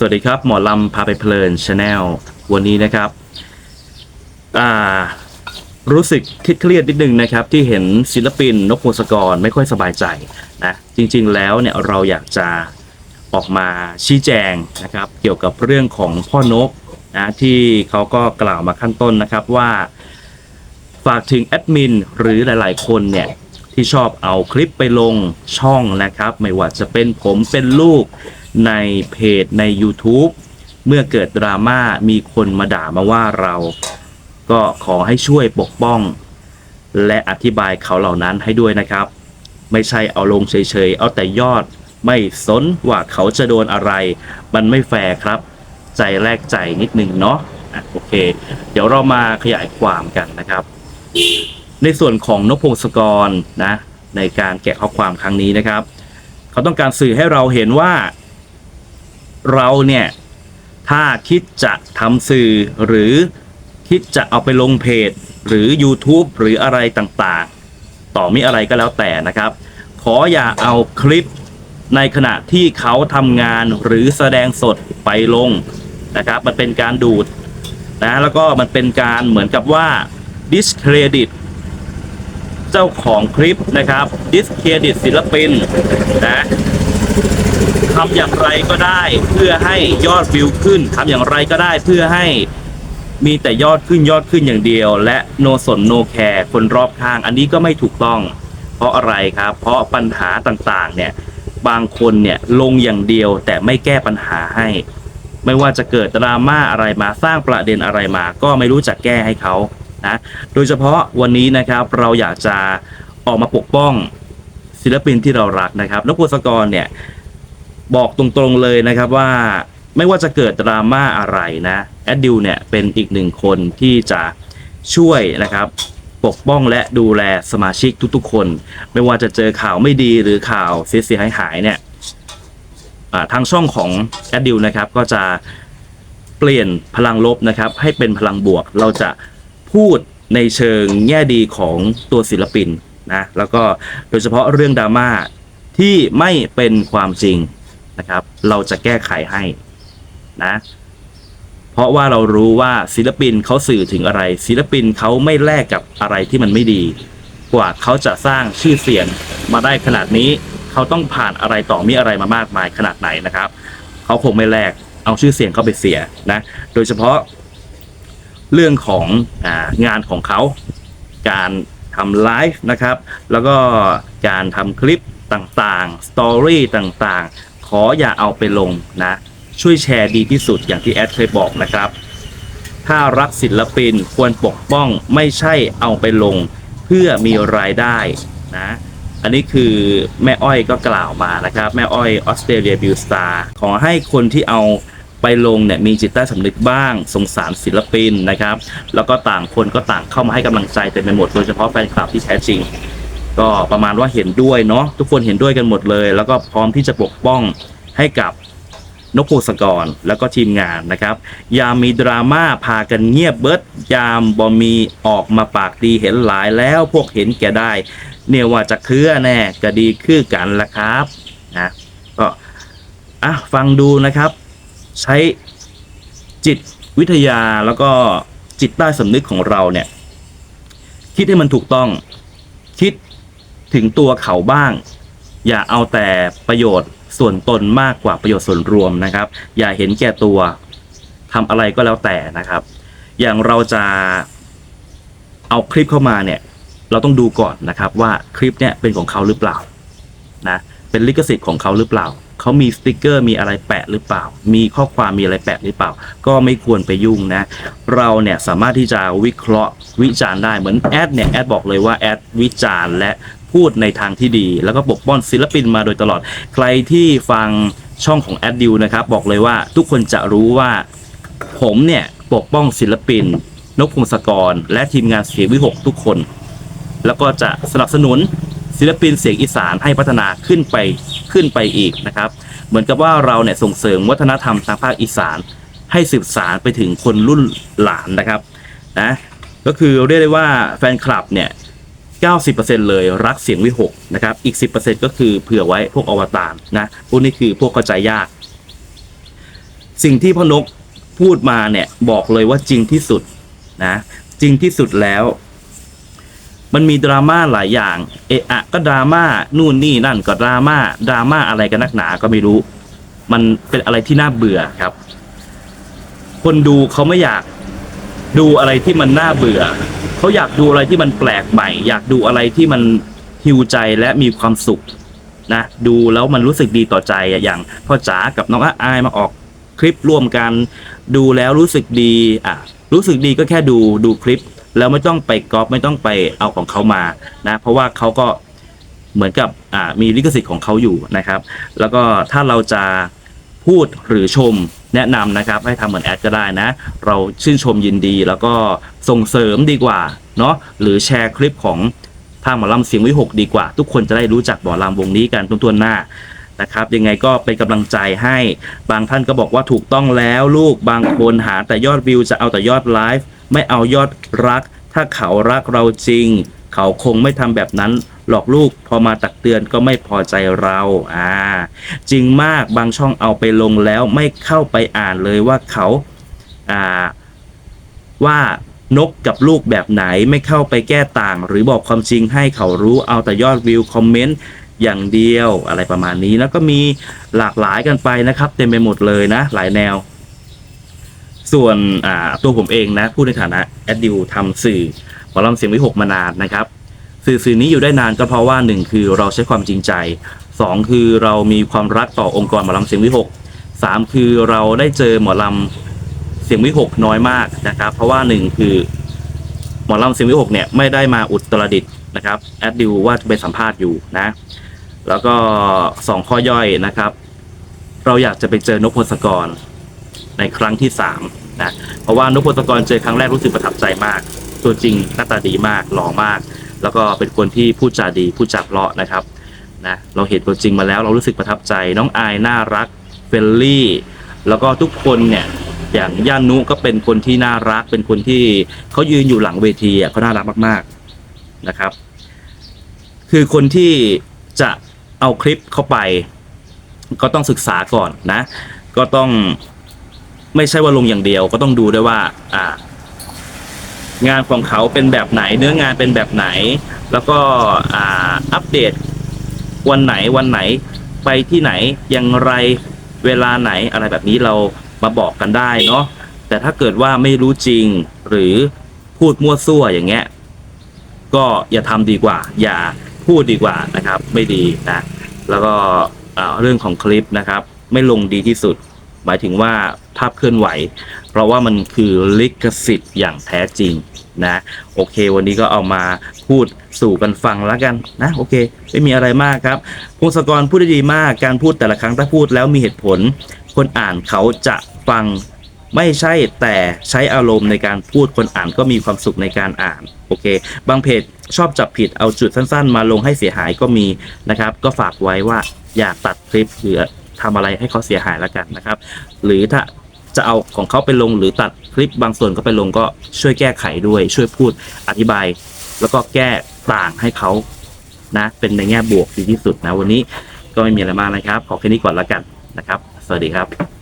สวัสดีครับ หมอลำพาไปเพลินชาแนลวันนี้นะครับอ่ารู้สึกเครียดนิดนึงนะครับ ที่เห็นศิลปินนกพงศกรไม่ค่อยสบายใจนะจริงๆแล้วเนี่ยเราอยากจะออกมาชี้แจงนะครับ เกี่ยวกับเรื่องของพ่อนกนะที่เขาก็กล่าวมาขั้นต้นนะครับว่าฝากถึงแอดมินหรือหลายๆ คนเนี่ยที่ชอบเอาคลิปไปลงช่องนะครับ ไม่ว่าจะเป็นผมเป็นลูก ในเพจใน YouTube เมื่อเกิดดราม่ามีคนมาด่ามาว่าเรา ก็ขอให้ช่วยปกป้อง และอธิบายเขาเหล่านั้นให้ด้วยนะครับ ไม่ใช่เอาลงเฉยๆ เอาแต่ยอดไม่สนว่าเขาจะโดนอะไร มันไม่แฟร์ครับ ใจแรกใจนิดนึงเนาะอะโอเค เดี๋ยวเรามาขยายความกันนะครับ ในส่วนของนพพงศกรนะในการแกะข้อความครั้งนี้นะครับ เขาต้องการสื่อให้เราเห็นว่า เราเนี่ย ถ้าคิดจะทำสื่อหรือคิดจะเอาไปลงเพจ หรือ YouTube หรืออะไรต่างๆ ต่อมิอะไรก็แล้วแต่นะครับ ขออย่าเอาคลิปในขณะที่เขาทำงานหรือแสดงสดไปลงนะครับ มันเป็นการดูดนะแล้วก็มันเป็นการเหมือนกับว่า discredit เจ้าของคลิปนะครับ discredit ศิลปินนะ ทำอย่างไรก็ได้ เพื่อให้ยอดวิวขึ้นทำอย่างไรก็ได้เพื่อให้มีแต่ยอดขึ้นยอดขึ้นอย่างเดียว และโนสนโนแคร์คนรอบข้าง อันนี้ก็ไม่ถูกต้อง เพราะอะไรครับ เพราะปัญหาต่างๆ เนี่ยบางคนเนี่ยลงอย่างเดียวแต่ไม่แก้ปัญหาให้ ไม่ว่าจะเกิดดราม่าอะไรมาสร้างประเด็นอะไรมา ก็ไม่รู้จักแก้ให้เขานะโดยเฉพาะวันนี้นะครับเราอยากจะออกมาปกป้องศิลปินที่เรารักนะครับนกพงศกรเนี่ย บอกตรงๆเลยนะครับว่าไม่ว่าจะเกิดดราม่าอะไรนะแอดดิวเนี่ยเป็นอีกหนึ่งคนที่จะช่วยนะครับปกป้องและดูแลสมาชิกทุกๆคน ไม่ว่าจะเจอข่าวไม่ดีหรือข่าวเสียหายๆเนี่ยทางช่องของแอดดิวนะครับก็จะเปลี่ยนพลังลบนะครับให้เป็นพลังบวก เราจะพูดในเชิงแง่ดีของตัวศิลปินนะแล้วก็โดยเฉพาะเรื่องดราม่าที่ไม่เป็นความจริง นะครับ เราจะแก้ไขให้นะ เพราะว่าเรารู้ว่าศิลปินเขาสื่อถึงอะไร ศิลปินเขาไม่แลกกับอะไรที่มันไม่ดี กว่าเขาจะสร้างชื่อเสียงมาได้ขนาดนี้เขาต้องผ่านอะไรต่อมีอะไรมามากมายขนาดไหนนะครับเขาคงไม่แลกเอาชื่อเสียงเขาไปเสียนะ โดยเฉพาะเรื่องขององานของเขาการทำไลฟ์นะครับ แล้วก็การทำคลิปต่างๆ สตอรี่ต่างๆ ขออย่าเอาไปลงนะ ช่วยแชร์ดีที่สุดอย่างที่แอดเคยบอกนะครับ ถ้ารักศิลปินควรปกป้องไม่ใช่เอาไปลง เพื่อมีรายได้นะ อันนี้คือแม่อ้อยก็กล่าวมานะครับ แม่อ้อยออสเตรเลียบิวสตาร์ขอให้คนที่เอาไปลงเนี่ยมีจิตใต้สำนึกบ้าง สงสารศิลปินนะครับ แล้วก็ต่างคนก็ต่างเข้ามาให้กำลังใจเต็มไปหมดโดยเฉพาะแฟนคลับที่แท้จริง ก็ประมาณว่าเห็นด้วยเนาะทุกคนเห็นด้วยกันหมดเลย แล้วก็พร้อมที่จะปกป้องให้กับนกโพสกรแล้วก็ทีมงานนะครับ ยามมีดราม่าพากันเงียบเบิดยามบอมีออกมาปากดีเห็นหลายแล้วพวกเห็นแก่ได้ เนี่ยว่าจะเคลือแน่ก็ดีคือกันละครับนะก็อะฟังดูนะครับ ใช้จิตวิทยาแล้วก็จิตใต้สำนึกของเราเนี่ย คิดให้มันถูกต้องคิด ถึงตัวเขาบ้าง อย่าเอาแต่ประโยชน์ส่วนตนมากกว่าประโยชน์ส่วนรวมนะครับ อย่าเห็นแก่ตัวทำอะไรก็แล้วแต่นะครับ อย่างเราจะเอาคลิปเข้ามาเนี่ย เราต้องดูก่อนนะครับว่าคลิปเนี่ยเป็นของเขาหรือเปล่านะเป็นลิขสิทธิ์ของเขาหรือเปล่า เขามีสติกเกอร์มีอะไรแปะหรือเปล่า มีข้อความมีอะไรแปะหรือเปล่า ก็ไม่ควรไปยุ่งนะ เราเนี่ยสามารถที่จะวิเคราะห์วิจารณ์ได้เหมือนแอดเนี่ยแอดบอกเลยว่าแอดวิจารณ์และ พูดในทางที่ดี แล้วก็ปกป้องศิลปินมาโดยตลอด ใครที่ฟังช่องของแอดดิวนะครับ บอกเลยว่าทุกคนจะรู้ว่า ผมเนี่ยปกป้องศิลปิน นกพงศกร และทีมงานเสียงวิหกทุกคน แล้วก็จะสนับสนุนศิลปินเสียงอีสานให้พัฒนาขึ้นไปขึ้นไปอีกนะครับ เหมือนกับว่าเราเนี่ยส่งเสริมวัฒนธรรมทางภาคอีสาน ให้สืบสานไปถึงคนรุ่นหลานนะครับนะก็คือเรียกได้ว่าแฟนคลับเนี่ย 90%เลยรักเสียงวิหกนะครับ อีก 10%ก็คือเผื่อไว้พวกอวตารนะ พวกนี้คือพวกเข้าใจยาก สิ่งที่พอนกพูดมาเนี่ยบอกเลยว่าจริงที่สุดนะ จริงที่สุดแล้ว มันมีดราม่าหลายอย่าง เอะอะก็ดราม่านู่นนี่นั่นก็ดราม่าดราม่าอะไรกันนักหนาก็ไม่รู้ มันเป็นอะไรที่น่าเบื่อครับ คนดูเขาไม่อยากดูอะไรที่มันน่าเบื่อ เขาอยากดูอะไรที่มันแปลกใหม่ อยากดูอะไรที่มันฮิวใจและมีความสุขนะดูแล้วมันรู้สึกดีต่อใจอย่างพ่อจ๋ากับน้องอาอายมาออกคลิปร่วมกัน ดูแล้วรู้สึกดีอะรู้สึกดีก็แค่ดูดูคลิป แล้วไม่ต้องไปก๊อปไม่ต้องไปเอาของเขามานะเพราะว่าเขาก็เหมือนกับอ่ามีลิขสิทธิ์ของเขาอยู่นะครับ แล้วก็ถ้าเราจะ พูดหรือชมแนะนำนะครับ ให้ทำเหมือนแอดก็ได้นะ เราชื่นชมยินดีแล้วก็ส่งเสริมดีกว่าเนาะหรือแชร์คลิปของทางหมอลำเสียงวิหกดีกว่า ทุกคนจะได้รู้จักหมอลำวงนี้กันทุนๆหน้านะครับยังไงก็เป็นกำลังใจให้บางท่านก็บอกว่าถูกต้องแล้วลูกบางคนหาแต่ยอดวิวจะเอาแต่ยอดไลฟ์ไม่เอายอดรัก ถ้าเขารักเราจริง เขาคงไม่ทำแบบนั้นหลอกลูกพอมาตักเตือนก็ไม่พอใจเราอ่าจริงมากบางช่องเอาไปลงแล้วไม่เข้าไปอ่านเลยว่าเขาอ่าว่านกกับลูกแบบไหนไม่เข้าไปแก้ต่าง หรือบอกความจริงให้เขารู้เอาแต่ยอดวิวคอมเมนต์อย่างเดียวอะไรประมาณนี้แล้วก็มีหลากหลายกันไปนะครับ เต็มไปหมดเลยนะ หลายแนว ส่วนตัวผมเองนะ พูดในฐานะแอดดิวทำสื่อ อลำเสียงวิหกมานานนะครับสื่อสื่อนี้อยู่ได้นานก็เพราะว่าหนึ่งคือเราใช้ความจริงใจสองคือเรามีความรักต่อองค์กรหมอลำเสียงวิหกสามคือเราได้เจอหมอลำเสียงวิหกน้อยมากนะครับ เพราะว่าหนึ่งคือหมอลำเสียงวิหกเนี่ยไม่ได้มาอุตรดิตนะครับแอดดิวว่าจะไปสัมภาษณ์อยู่นะ แล้วก็สองข้อย่อยนะครับ เราอยากจะไปเจอนพพลสกรในครั้งที่สามนะเพราะว่านพพลสกรเจอครั้งแรกรู้สึกประทับใจมาก ตัวจริงหน้าตาดีมากหล่อมาก แล้วก็เป็นคนที่พูดจาดีพูดจาเพราะนะครับนะเราเห็นตัวจริงมาแล้วเรารู้สึกประทับใจน้องอายน่ารักเฟลลี่แล้วก็ทุกคนเนี่ยอย่างย่านุก็เป็นคนที่น่ารัก เป็นคนที่เขายืนอยู่หลังเวทีอะเขาน่ารักมากๆนะครับ คือคนที่จะเอาคลิปเข้าไป ก็ต้องศึกษาก่อนนะ ก็ต้องไม่ใช่ว่าลงอย่างเดียว ก็ต้องดูด้วยว่าอ่า งานของเขาเป็นแบบไหน เนื้องานเป็นแบบไหน แล้วก็อัปเดตวันไหนวันไหนไปที่ไหนอย่างไรเวลาไหนอะไรแบบนี้เรามาบอกกันได้เนาะแต่ถ้าเกิดว่าไม่รู้จริงหรือพูดมั่วซั่วอย่างเงี้ยก็อย่าทำดีกว่า อย่าพูดดีกว่านะครับ ไม่ดีนะแล้วก็เรื่องของคลิปนะครับ ไม่ลงดีที่สุด หมายถึงว่าภาพเคลื่อนไหว เพราะว่ามันคือลิขสิทธิ์อย่างแท้จริงนะโอเค วันนี้ก็เอามาพูดสู่กันฟังแล้วกันนะโอเค ไม่มีอะไรมากครับพงศกรพูดได้ดีมากการพูดแต่ละครั้งถ้าพูดแล้วมีเหตุผล คนอ่านเขาจะฟังไม่ใช่แต่ใช้อารมณ์ในการพูดคนอ่านก็มีความสุขในการอ่านโอเค บางเพจชอบจับผิดเอาจุดสั้นๆ มาลงให้เสียหายก็มีนะครับ ก็ฝากไว้ว่าอย่าตัดคลิปหรือทำอะไรให้เขาเสียหายแล้วกันนะครับ หรือถ้า จะเอาของเขาไปลงหรือตัดคลิปบางส่วนก็ไปลงก็ช่วยแก้ไขด้วย ช่วยพูดอธิบาย แล้วก็แก้ต่างให้เขานะ เป็นในแง่บวกดีที่สุดนะ วันนี้ก็ไม่มีอะไรมากนะครับ ขอแค่นี้ก่อนแล้วกันนะครับ สวัสดีครับ